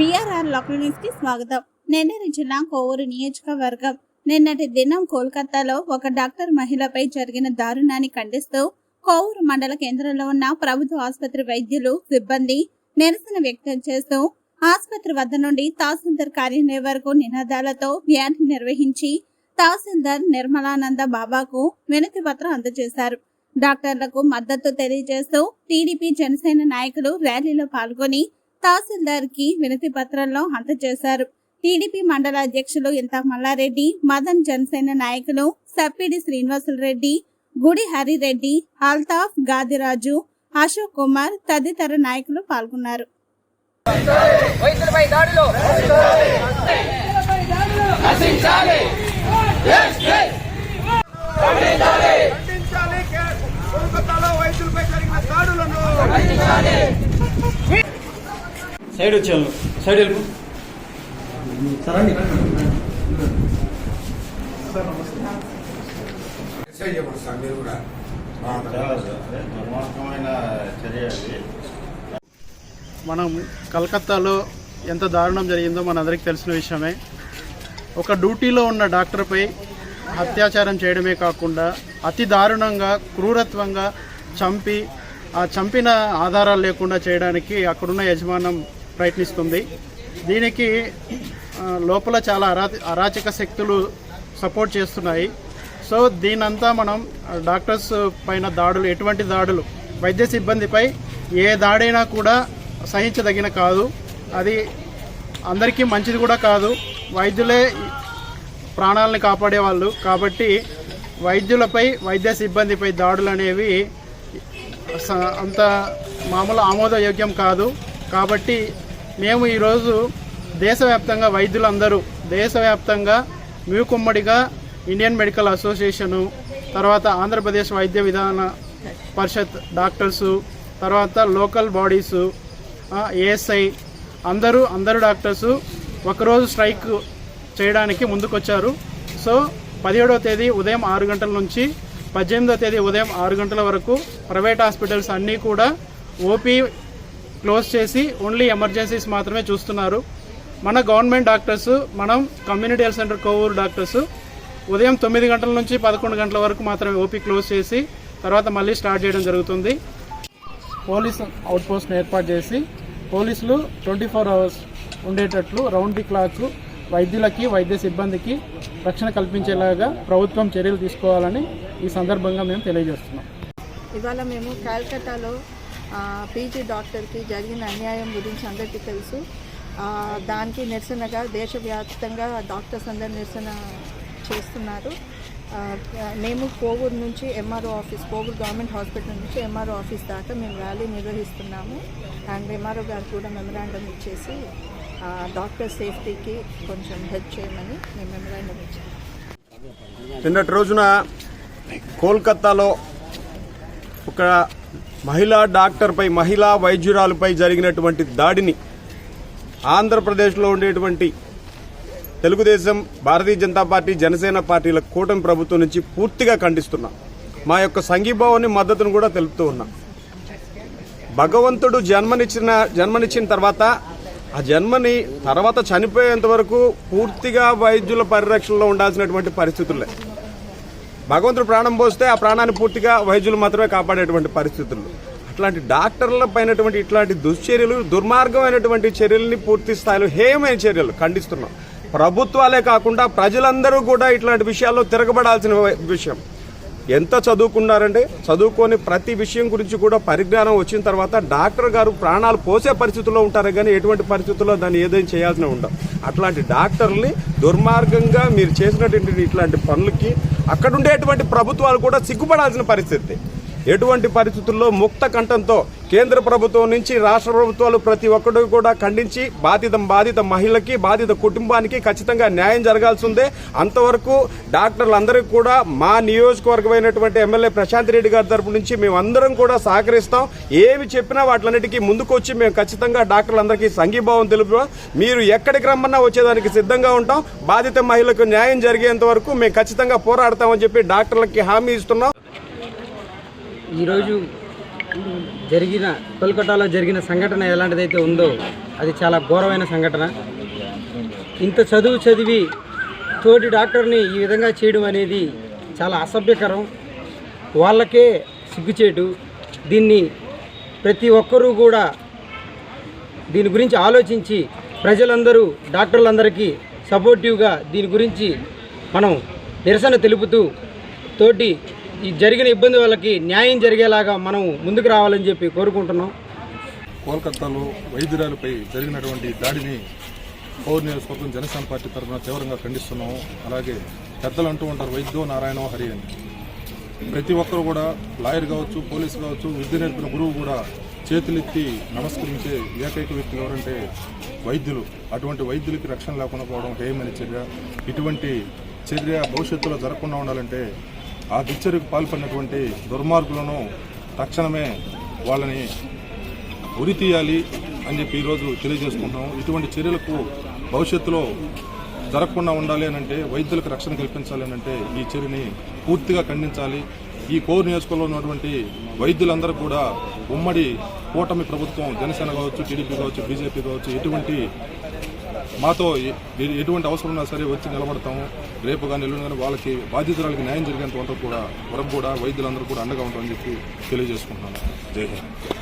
BRR local న్యూస్కి స్వాగతం. నెల్లూరు జిల్లా కోవూరు నియోజకవర్గం నిన్నటి దినం కోల్కతాలో ఒక డాక్టర్ మహిళపై జరిగిన దారుణాన్ని ఖండిస్తూ కోవూరు మండల కేంద్రంలో ఉన్న ప్రభుత్వ ఆసుపత్రి వైద్యులు సిబ్బంది నిరసన వ్యక్తం చేస్తూ ఆసుపత్రి వద్ద నుండి తహసీల్దార్ కార్యాలయం వరకు నినాదాలతో వ్యాన్ నిర్వహించి తహసీల్దార్ నిర్మలానంద బాబాకు వినతి పత్రం అందజేశారు. డాక్టర్లకు మద్దతు తెలియజేస్తూ టీడీపీ జనసేన నాయకులు ర్యాలీలో పాల్గొని తహసీల్దార్కి వినతి పత్రంలో అందజేశారు టీడీపీ మండల అధ్యక్షులు ఇంత మల్లారెడ్డి మదన్ జనసేన నాయకులు సప్పిడి శ్రీనివాసులు రెడ్డి గుడి హరిరెడ్డి అల్తాఫ్ గాదిరాజు అశోక్ కుమార్ తదితర నాయకులు పాల్గొన్నారు దాడిలో ఖండించాలి కే- కోల్కతాలో వైద్యులపై జరిగిన దాడులను సైడ్ వచ్చాను. సైడ్ అది. మనం కలకత్తాలో ఎంత దారుణం జరిగిందో మనందరికీ తెలిసిన విషయమే. ఒక డ్యూటీలో ఉన్న డాక్టర్పై అత్యాచారం చేయడమే కాకుండా అతి దారుణంగా క్రూరత్వంగా చంపి ఆ చంపిన ఆధారాలు లేకుండా చేయడానికి అక్కడున్న యజమానం ప్రయత్నిస్తుంది. దీనికి లోపల చాలా అరా అరాచక శక్తులు సపోర్ట్ చేస్తున్నాయి. సో దీనంతా మనం డాక్టర్స్ పైన దాడులు ఎటువంటి దాడులు వైద్య సిబ్బందిపై ఏ దాడైనా కూడా సహించదగిన కాదు. అది అందరికీ మంచిది కూడా కాదు. వైద్యులే ప్రాణాలని కాపాడే వాళ్ళు. కాబట్టి వైద్యులపై వైద్య సిబ్బందిపై దాడులు అనేవి స- అంత మామూలు ఆమోదయోగ్యం కాదు. కాబట్టి మేము ఈరోజు దేశవ్యాప్తంగా వైద్యులందరూ దేశవ్యాప్తంగా మ్యూకుమ్మడిగా ఇండియన్ మెడికల్ అసోసియేషను తర్వాత ఆంధ్రప్రదేశ్ వైద్య విధాన పరిషత్ డాక్టర్సు తర్వాత లోకల్ బాడీసు ఏఎస్ఐ అందరూ అందరు డాక్టర్సు ఒకరోజు స్ట్రైక్ చేయడానికి ముందుకొచ్చారు. సో పదిహేడవ తేదీ ఉదయం ఆరు గంటల నుంచి పద్దెనిమిదవ తేదీ ఉదయం ఆరు గంటల వరకు ప్రైవేట్ హాస్పిటల్స్ అన్నీ కూడా ఓపీ క్లోజ్ చేసి ఓన్లీ ఎమర్జెన్సీస్ మాత్రమే చూస్తున్నారు. మన గవర్నమెంట్ డాక్టర్స్ మనం community health centre Kovur doctors ఉదయం తొమ్మిది గంటల నుంచి పదకొండు గంటల వరకు మాత్రమే ఓపీ క్లోజ్ చేసి తర్వాత మళ్ళీ స్టార్ట్ చేయడం జరుగుతుంది. పోలీస్ అవుట్పోస్ట్ని ఏర్పాటు చేసి పోలీసులు ట్వంటీ ఫోర్ అవర్స్ ఉండేటట్లు రౌండ్ ది క్లాక్ వైద్యులకి వైద్య సిబ్బందికి రక్షణ కల్పించేలాగా ప్రభుత్వం చర్యలు తీసుకోవాలని ఈ సందర్భంగా మేము తెలియజేస్తున్నాం. ఇవాళ మేము కాల్కటాలో పీజీ డాక్టర్కి జరిగిన అన్యాయం గురించి అందరికీ తెలుసు. దానికి నిరసనగా దేశవ్యాప్తంగా డాక్టర్స్ అందరు నిరసన చేస్తున్నారు. మేము కోవూరు నుంచి MRO office Kovur government hospital నుంచి ఎంఆర్ఓ ఆఫీస్ దాకా మేము ర్యాలీ నిర్వహిస్తున్నాము. అండ్ ఎంఆర్ఓ గారు కూడా మెమరాండం ఇచ్చేసి డాక్టర్ సేఫ్టీకి కొంచెం హెల్ప్ చేయమని మేము మెమరాండం ఇచ్చాము. నిన్నటి రోజున కోల్కత్తాలో ఒక మహిళా డాక్టర్పై మహిళా వైద్యురాలపై జరిగినటువంటి దాడిని ఆంధ్రప్రదేశ్లో ఉండేటువంటి తెలుగుదేశం భారతీయ జనతా పార్టీ జనసేన పార్టీల కూటమి ప్రభుత్వం నుంచి పూర్తిగా ఖండిస్తున్నాం. మా యొక్క సంఘీభావాన్ని మద్దతును కూడా తెలుపుతూ ఉన్నాం. భగవంతుడు జన్మనిచ్చిన జన్మనిచ్చిన తర్వాత ఆ జన్మని తర్వాత చనిపోయేంత వరకు పూర్తిగా వైద్యుల పరిరక్షణలో ఉండాల్సినటువంటి పరిస్థితులే భగవంతుడు ప్రాణం పోస్తే ఆ ప్రాణాన్ని పూర్తిగా వైద్యులు మాత్రమే కాపాడేటువంటి పరిస్థితులు. అట్లాంటి డాక్టర్ల పైనటువంటి ఇట్లాంటి దుశ్చర్యలు దుర్మార్గమైనటువంటి చర్యల్ని పూర్తి స్థాయిలో హేయమైన చర్యలు ఖండిస్తున్నాం. ప్రభుత్వాలే కాకుండా ప్రజలందరూ కూడా ఇట్లాంటి విషయాల్లో తిరగబడాల్సిన విషయం. ఎంత చదువుకున్నారంటే చదువుకొని ప్రతి విషయం గురించి కూడా పరిజ్ఞానం వచ్చిన తర్వాత డాక్టర్ గారు ప్రాణాలు పోసే పరిస్థితుల్లో ఉంటారు కానీ ఎటువంటి పరిస్థితుల్లో దాన్ని ఏదైనా చేయాల్సిన ఉండవు అట్లాంటి డాక్టర్ని దుర్మార్గంగా మీరు చేసినటువంటి ఇట్లాంటి పనులకి అక్కడుండేటువంటి ప్రభుత్వాలు కూడా సిగ్గుపడాల్సిన పరిస్థితి. ఎటువంటి పరిస్థితుల్లో ముక్త కంఠంతో కేంద్ర ప్రభుత్వం నుంచి రాష్ట్ర ప్రభుత్వాలు ప్రతి ఒక్కరు కూడా ఖండించి బాధిత బాధిత మహిళకి బాధిత కుటుంబానికి ఖచ్చితంగా న్యాయం జరగాల్సి ఉంది అంతవరకు డాక్టర్లందరికీ కూడా మా నియోజకవర్గమైనటువంటి ఎమ్మెల్యే ప్రశాంత్ రెడ్డి గారి తరపు నుంచి మేమందరం కూడా సహకరిస్తాం. ఏమి చెప్పినా వాటిలన్నిటికీ ముందుకొచ్చి మేము ఖచ్చితంగా డాక్టర్లందరికీ సంఘీభావం తెలుపు మీరు ఎక్కడికి రమ్మన్నా వచ్చేదానికి సిద్ధంగా ఉంటాం. బాధిత మహిళకు న్యాయం జరిగేంత వరకు మేము ఖచ్చితంగా పోరాడతామని చెప్పి డాక్టర్లకి హామీ ఇస్తున్నాం. ఈరోజు జరిగిన కోల్కతాలో జరిగిన సంఘటన ఎలాంటిదైతే ఉందో అది చాలా ఘోరమైన సంఘటన. ఇంత చదువు చదివి తోటి డాక్టర్ని ఈ విధంగా చేయడం అనేది చాలా అసభ్యకరం. వాళ్ళకే సిగ్గుచేటు. దీన్ని ప్రతి ఒక్కరూ కూడా దీని గురించి ఆలోచించి ప్రజలందరూ డాక్టర్లందరికీ సపోర్టివ్గా దీని గురించి మనం నిరసన తెలుపుతూ తోటి ఈ జరిగిన ఇబ్బంది వాళ్ళకి న్యాయం జరిగేలాగా మనం ముందుకు రావాలని చెప్పి కోరుకుంటున్నాం. కోల్కతాలో వైద్యురాలపై జరిగినటువంటి దాడిని పౌర నియోజకవర్గం జనసేన పార్టీ తరఫున తీవ్రంగా ఖండిస్తున్నాము అలాగే పెద్దలు అంటూ ఉంటారు వైద్యో నారాయణ హరి అని. ప్రతి ఒక్కరు కూడా లాయర్ కావచ్చు పోలీసు కావచ్చు విద్య నేర్పిన గురువు కూడా చేతులెత్తి నమస్కరించే ఏకైక వ్యక్తి ఎవరంటే వైద్యులు. అటువంటి వైద్యులకి రక్షణ లేకుండా పోవడం హేయమైన చర్య. ఇటువంటి చర్య భవిష్యత్తులో జరగకుండా ఉండాలంటే ఆ దిచ్చరికి పాల్పడినటువంటి దుర్మార్గులను తక్షణమే వాళ్ళని ఉరి తీయాలి అని చెప్పి ఈరోజు తెలియజేసుకుంటున్నాం ఇటువంటి చర్యలకు భవిష్యత్తులో జరగకుండా ఉండాలి అనంటే వైద్యులకు రక్షణ కల్పించాలి అనంటే అంటే ఈ చర్యని పూర్తిగా ఖండించాలి. ఈ కోర్ నియోజకవర్గంలో ఉన్నటువంటి వైద్యులందరూ కూడా ఉమ్మడి కూటమి ప్రభుత్వం జనసేన కావచ్చు టీడీపీ కావచ్చు బీజేపీ కావచ్చు ఎటువంటి మాతో ఎటువంటి అవసరం ఉన్నా సరే వచ్చి నిలబడతాము. రేపు కానీ ఎల్లుండి కానీ వాళ్ళకి బాధితురాలకి న్యాయం జరిగేంత వరకు కూడా వరకు కూడా వైద్యులందరూ కూడా అండగా ఉంటామని చెప్పి తెలియజేసుకుంటున్నాను. జై హింద్.